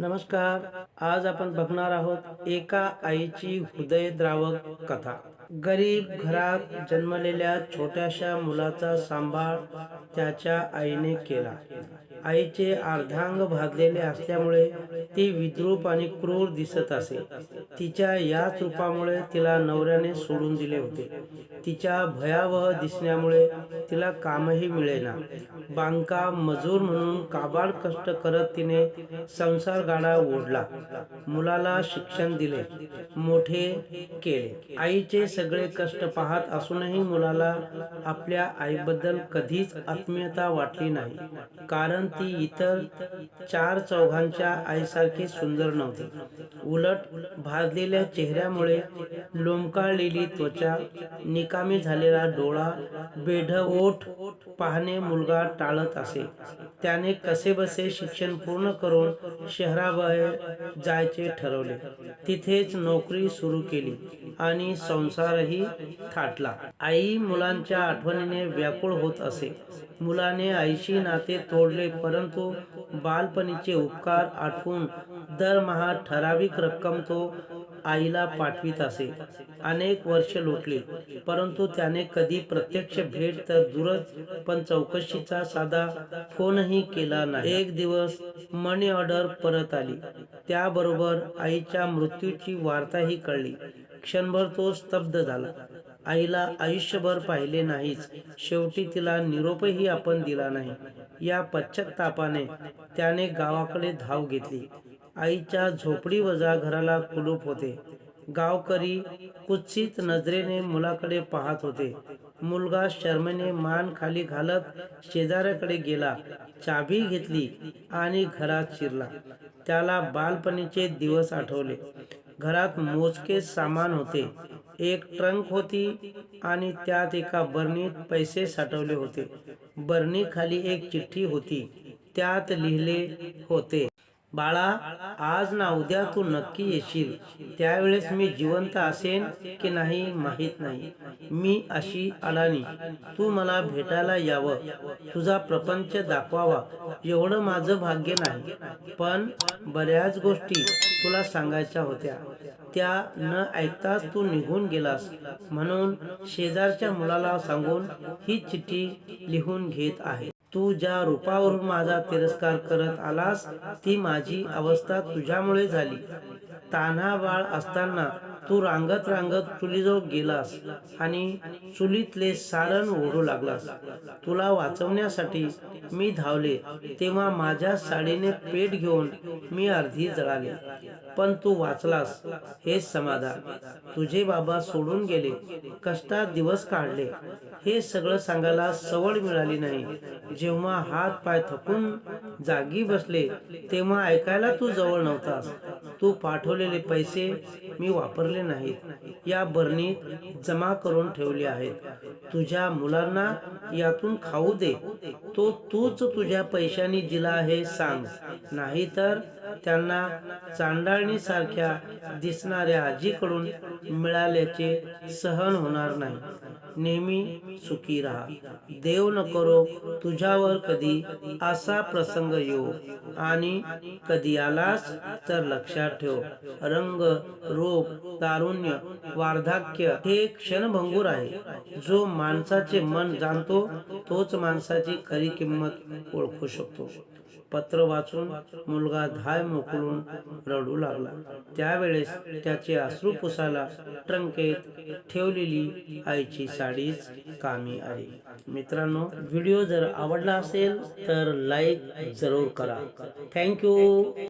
नमस्कार आज आपण बघणार आहोत एका आईची हृदयद्रावक कथा. गरीब घरात जन्मलेल्या छोट्याशा मुलाचा सांभाळ त्याच्या आईने केला. आईचे अर्धांग भाजलेले असल्यामुळे ती विद्रूप आणि क्रूर दिसत असे. तिच्या याच रूपामुळे तिला नवऱ्याने सोडून दिले होते. तिच्या भयावह दिसण्यामुळे तिला कामही मिळेना. बांका मजूर म्हणून काबाड कष्ट करत तिने संसार गाडा ओढला. मुलाला शिक्षण दिले. मोठे केले. आईचे सगळे कष्ट पाहत असूनही मुलाला आपल्या आईबद्दल कधीच आत्मीयता वाटली नाही. कारण ती इतर चार चौघांच्या आईसारखी सुंदर नव्हती. उलट भाजलेल्या चेहऱ्यामुळे लोंबकाळलेली त्वचा निकामी झालेला डोळा बेढ ओठ पाहणे मुलगा टाळत असे. त्याने कसेबसे शिक्षण पूर्ण करून शहराबाहेर जायचे ठरवले. तिथेच नोकरी सुरू केली आणि संसारही थाटला. आई मुलांच्या आठवणीने व्याकुळ होत असे. मुलाने आईशी नाते तोडले परंतु बालपणीचे उपकार आठवून दरमहा ठराविक रक्कम तो आईला पाठवित असे. अनेक वर्ष लोटली. परंतु त्याने कधी प्रत्यक्ष भेट तर दूरच पण चौकशीचा साधा फोनही केला नाही. एक दिवस मनी ऑर्डर परत आली. त्याबरोबर आईच्या मृत्यूची वार्ताही कळली. क्षणभर तो स्तब्ध झाला. आईला आयुष्यभर पाहिले नाहीच. शेवटी तिला निरोपही आपण दिला नाही. या पश्चातापाने त्याने गावाकडे धाव घेतली. आईच्या झोपडी वजा घराला कुलूप होते. गावकरी कुत्सित नजरेने मुलाकडे पाहत होते. मुलगा शर्मेने मान खाली घालत शेजाऱ्याकडे गेला. चाबी घेतली आणि घरात शिरला. त्याला बालपणीचे दिवस आठवले. घरात मोजके सामान होते. एक ट्रंक होती आणि त्यात एका बरणीत पैसे साठवले होते. बर्नी खाली एक चिठ्ठी होती. त्यात लिहिले होते बाळा आज ना उद्या तू नक्की येशील. त्यावेळेस मी जिवंत असेन की नाही माहीत नाही. मी अशी अडाणी. तू मला भेटायला यावं. तुझा प्रपंच दाखवावा. एवढं माझं भाग्य नाही. पण बऱ्याच गोष्टी तुला सांगायच्या होत्या. त्या न ऐकताच तू निघून गेलास. म्हणून शेजारच्या मुलाला सांगून ही चिठ्ठी लिहून घेत आहे. तू ज्या रूपावरून माझा तिरस्कार करत आलास ती माझी अवस्था तुझ्यामुळे झाली. तान्हा बाळ असताना तू रांगत रांगत चुलीजवळ गेलास आणि चुलीतले सारण ओढू लागलास. तुला वाचवण्यासाठी मी धावले तेव्हा माझ्या साडीने पेट घेऊन मी अर्धी जळाले. पण तू वाचलास. हे समाधान. तुझे बाबा सोडून गेले. कष्टात दिवस काढले. हे सगळं सांगायला सवड मिळाली नाही. जेव्हा हात पाय थकून जागी बसले तेव्हा ऐकायला तू जवळ नव्हतास. तू पाठवलेले पैसे मी वापरले नाहीत. या बरणीत जमा करून ठेवले आहेत. तुझ्या मुलांना यातून खाऊ दे. तो तूच तुझ्या पैशांनी दिला हे सांग. नाहीतर त्यांना चांडाळणी सारख्या दिसणाऱ्या आजीकडून मिळाल्याचे सहन होणार नाही. नेहमी सुखी राहा. देव न करो तुझ्यावर कधी असा प्रसंग येऊ आणि कधी आलास तर लक्षात ठेव. रंग रोग तारुण्य वार्धक्य हे क्षणभंगूर आहे. जो माणसाचे मन जाणतो तोच माणसाची खरी किंमत ओळखू शकतो. पत्र वाचून मुलगा धाय मोकळून रडू लागला. त्यावेळेस त्याचे अश्रू पुसायला ट्रंकेत ठेवलेली आईची साडीच कामी आली मित्रांनो व्हिडिओ जर आवडला असेल तर लाईक जरूर करा. थँक्यू.